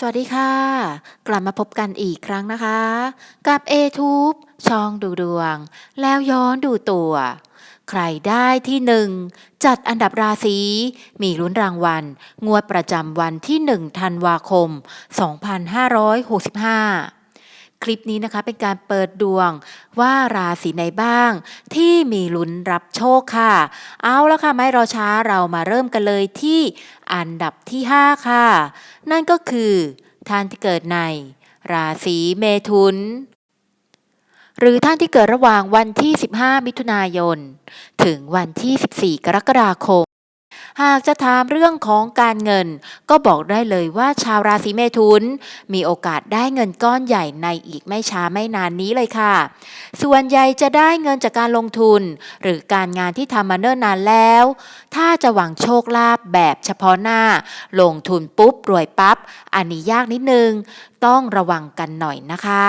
สวัสดีค่ะ กลับมาพบกันอีกครั้งนะคะ กับ a t u b e ช่องดูดวง แล้วย้อนดูตัว ใครได้ที่หนึ่งจัดอันดับราศีมีลุ้นรางวัล งวดประจำวันที่1ธันวาคม 2565 คลิปนี้นะคะเป็นการเปิดดวงว่าราศีไหนบ้าง ที่มีลุ้นรับโชคค่ะ เอาแล้วค่ะไม่รอช้าเรามาเริ่มกันเลยที่อันดับที่ 5 ค่ะ นั่นก็คือท่านที่เกิดในราศีเมถุน หรือท่านที่เกิดระหว่างวันที่ 15 มิถุนายน ถึงวันที่ 14 กรกฎาคม หากจะถามเรื่องของการเงิน ก็บอกได้เลยว่าชาวราศีเมถุน มีโอกาสได้เงินก้อนใหญ่ในอีกไม่ช้าไม่นานนี้เลยค่ะ ส่วนใหญ่จะได้เงินจากการลงทุน หรือการงานที่ทำมาเนิ่นนานแล้ว ถ้าจะหวังโชคลาภแบบเฉพาะหน้า ลงทุนปุ๊บรวยปับ๊บอันนี้ยากนิดนึง ต้องระวังกันหน่อยนะคะ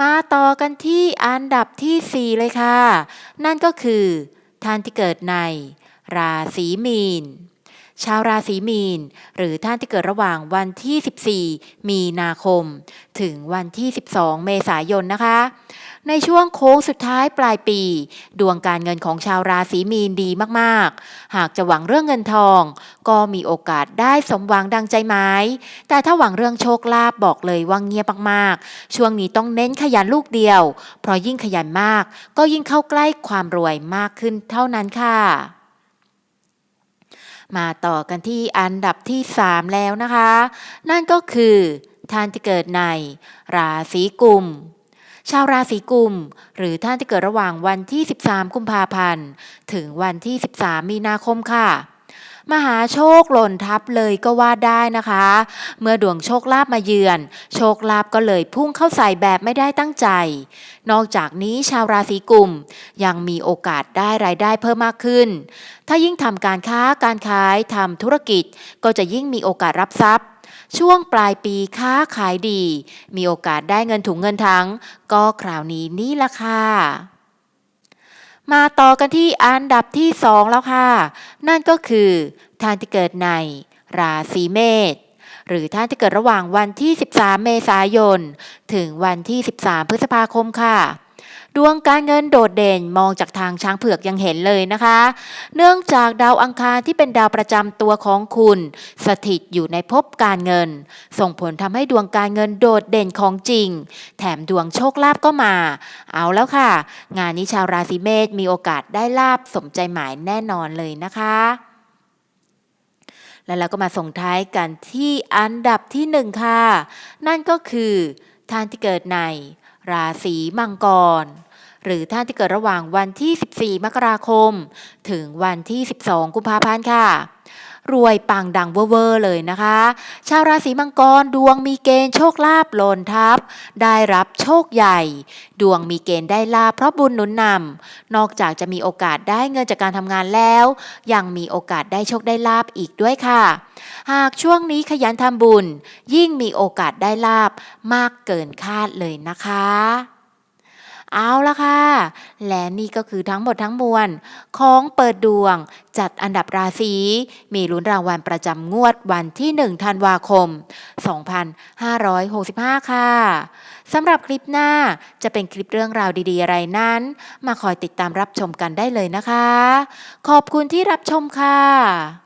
มาต่อกันที่อันดับที่ 4 เลยค่ะ นั่นก็คือ ท่านที่เกิดในราศีมีน ชาวราศีมีน หรือท่านที่เกิดระหว่างวันที่ 14 มีนาคม ถึงวันที่ 12 เมษายนนะคะ ในช่วงโค้งสุดท้ายปลายปี ดวงการเงินของชาวราศีมีนดีมากๆ หากจะหวังเรื่องเงินทอง ก็มีโอกาสได้สมหวังดังใจหมายแต่ถ้าหวังเรื่องโชคลาภบอกเลยว่าเงียบมากๆ ช่วงนี้ต้องเน้นขยันลูกเดียว เพราะยิ่งขยันมาก ก็ยิ่งเข้าใกล้ความรวยมากขึ้นเท่านั้นค่ะ มาต่อกันที่อันดับที่ 3 แล้วนะคะ นั่นก็คือท่านที่เกิดในราศีกุม ชาวราศีกุม หรือท่านที่เกิดระหว่างวันที่ 13 กุมภาพันธ์ ถึงวันที่ 13 มีนาคมค่ะ มหาโชคหล่นทับเลยก็ว่าได้นะคะ เมื่อดวงโชคลาภมาเยือน โชคลาภก็เลยพุ่งเข้าใส่แบบไม่ได้ตั้งใจ นอกจากนี้ชาวราศีกุมยังมีโอกาสได้รายได้เพิ่มมากขึ้น ถ้ายิ่งทำการค้าการขายทำธุรกิจ ก็จะยิ่งมีโอกาสรับทรัพย์ช่วงปลายปีค้าขายดี มีโอกาสได้เงินถุงเงินทั้ง ก็คราวนี้นี่ละค่ะ มาต่อกันที่อันดับที่ 2 แล้วค่ะ นั่นก็คือท่านที่เกิดในราศีเมษหรือท่านที่เกิดระหว่างวันที่ 13 เมษายน ถึงวันที่ 13 พฤษภาคมค่ะ ดวงการเงินโดดเด่นมองจากทางช้างเผือกยังเห็นเลยนะคะ เนื่องจากดาวอังคารที่เป็นดาวประจำตัวของคุณ สถิตอยู่ในภพการเงิน ส่งผลทำให้ดวงการเงินโดดเด่นของจริง แถมดวงโชคลาภก็มา เอาแล้วค่ะ งานนี้ชาวราศีเมษมีโอกาสได้ลาบสมใจหมายแน่นอนเลยนะคะแล้วเราก็มาส่งท้ายกันที่อันดับที่หนึ่งค่ะ นั่นก็คือท่านที่เกิดใน ราศีมังกร หรือท่านที่เกิดระหว่างวันที่ 14 มกราคม ถึงวันที่ 12 กุมภาพันธ์ค่ะ รวยปังดังเวอร์เลยนะคะ ชาวราศีมังกรดวงมีเกณฑ์โชคลาภหล่นทับ ได้รับโชคใหญ่ ดวงมีเกณฑ์ได้ลาภเพราะบุญหนุนนำนอกจากจะมีโอกาสได้เงินจากการทำงานแล้ว ยังมีโอกาสได้โชคได้ลาบอีกด้วยค่ะ หากช่วงนี้ขยันทำบุญ ยิ่งมีโอกาสได้ลาบมากเกินคาดเลยนะคะ เอาละค่ะ และนี่ก็คือทั้งหมดทั้งมวลของเปิดดวง จัดอันดับราศี มีลุ้นรางวัลประจำงวดวันที่ 1 ธันวาคม 2565 ค่ะ สำหรับคลิปหน้าจะเป็นคลิปเรื่องราวดีๆ อะไรนั้น มาคอยติดตามรับชมกันได้เลยนะคะ ขอบคุณที่รับชมค่ะ